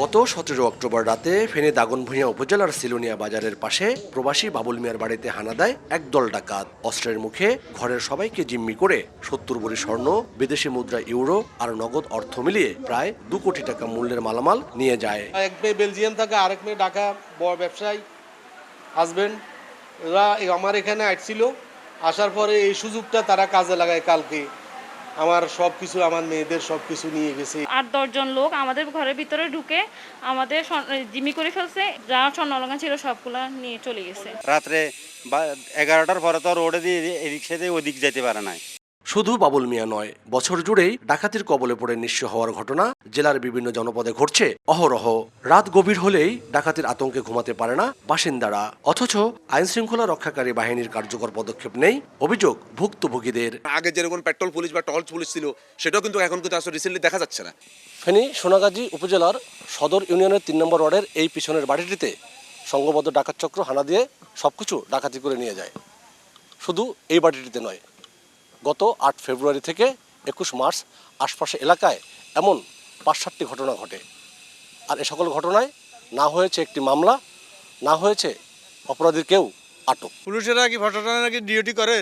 গত সতেরো অক্টোবর রাতে ফেনী দাগনভূঞা উপজেলার সিলুনিয়া বাজারের পাশে প্রবাসী বাবুল মিয়ার বাড়িতে হানা দেয় একদল ডাকাত। অস্ত্রের মুখে ঘরের সবাইকে জিম্মি করে সত্তর বড়ি স্বর্ণ, বিদেশি মুদ্রা, ইউরো আর নগদ অর্থ মিলিয়ে প্রায় দু কোটি টাকা মূল্যের মালামাল নিয়ে যায়। এক মেয়ে বেলজিয়াম থাকে, আরেক মেয়ে ঢাকা বড় ব্যবসায়ী হাজবেন্ড এরা আমার এখানে আসছিল। আসার পরে এই সুযোগটা তারা কাজে লাগায় কালকে। আমার সবকিছু আমার মেয়েদের সবকিছু নিয়ে গেছে। আট দশজন লোক আমাদের ঘরের ভিতরে ঢুকে আমাদের জিমি জিম্মি করে ফেলছে যা স্বর্ণলঙ্গা ছিল সবগুলা নিয়ে চলে গেছে। রাত্রে এগারোটার পরে তো রোডে দিয়ে এদিক রিক্সা ওদিক যেতে পারে না শুধু বাবুল মিয়া নয় বছর জুড়েই ডাকাতির কবলে পড়ে নিঃস্ব হওয়ার ঘটনা জেলার বিভিন্ন জনপদে ঘটছে। অহরহ রাত গভীর হলেই ডাকাতির আতঙ্কে ঘুমাতে পারে না বাসিন্দারা। অথচ আইন শৃঙ্খলা রক্ষাকারী বাহিনীর কার্যকর পদক্ষেপ নেই অভিযোগ ভুক্তভোগীদের। আগে যেরকম পেট্রোল পুলিশ বা টর্চ পুলিশ ছিল সেটাও কিন্তু এখন কিন্তু আসলে রিসেন্টলি দেখা যাচ্ছে না। ফেনী সোনাগাজী উপজেলার সদর ইউনিয়নের তিন নম্বর ওয়ার্ডের এই পিছনের বাড়িটিতে সংঘবদ্ধ ডাকাত চক্র হানা দিয়ে সবকিছু ডাকাতি করে নিয়ে যায়। শুধু এই বাড়িটিতে নয় গত আট ফেব্রুয়ারি থেকে একুশ মার্চ আশপাশে এলাকায় এমন পাঁচ সাতটি ঘটনা ঘটে। আর এ সকল ঘটনায় না হয়েছে একটি মামলা না হয়েছে অপরাধীর কেউ আটক। পুলিশেরা কি ফটোটা নাকি ডিউটি করে?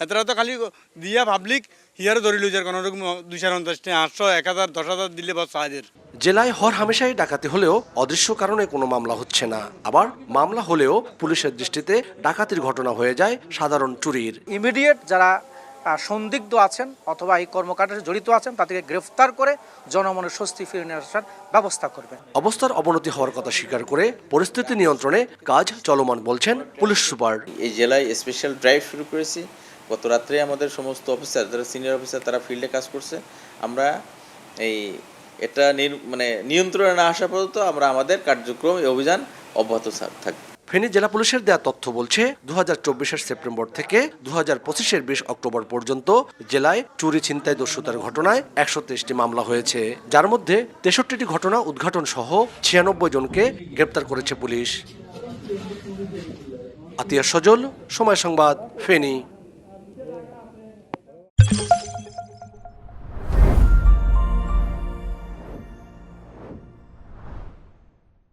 এতটা তো খালি দিয়া পাবলিক হিয়ারে ধরি লইজার কোনো রকম দুইশো পঞ্চাশটি আটশো এক হাজার দশ হাজার দিলে বস সাহায্যের। জেলায় হর হামেশাই ডাকাতি হলেও অদৃশ্য কারণে কোনো মামলা হচ্ছে না। আবার মামলা হলেও পুলিশের দৃষ্টিতে ডাকাতির ঘটনা হয়ে যায় সাধারণ চুরির। ইমিডিয়েট যারা সন্দিগ্ধ আছেন অথবা এই কর্মকাণ্ডে জড়িত আছেন তাদেরকে গ্রেফতার করে জনমনে স্বস্তি ফিরে নিয়ে আসার ব্যবস্থা করবেন। অবস্থার অবনতি হওয়ার কথা স্বীকার করে পরিস্থিতি নিয়ন্ত্রণে কাজ চলমান বলছেন পুলিশ সুপার। এই জেলায় স্পেশাল ড্রাইভ শুরু করেছি। গত রাত্রে আমাদের সমস্ত অফিসার যারা সিনিয়র অফিসার তারা ফিল্ডে কাজ করছে। আমরা এই এটা নির- মানে নিয়ন্ত্রণে না আসা পর্যন্ত আমরা আমাদের কার্যক্রম এই অভিযান অব্যাহত থাক- থাকবে। ফেনী জেলা পুলিশের দেয়া তথ্য বলছে দু হাজার সেপ্টেম্বর থেকে দু হাজার পঁচিশের বিশ অক্টোবর পর্যন্ত জেলায় চুরি ছিনতাই দস্যুতার ঘটনায় একশো তেইশটি মামলা হয়েছে। যার মধ্যে তেষট্টিটি ঘটনা উদ্ঘাটন সহ ছিয়ানব্বই জনকে গ্রেপ্তার করেছে পুলিশ। আতিয়া সজল, সময় সংবাদ, ফেনী।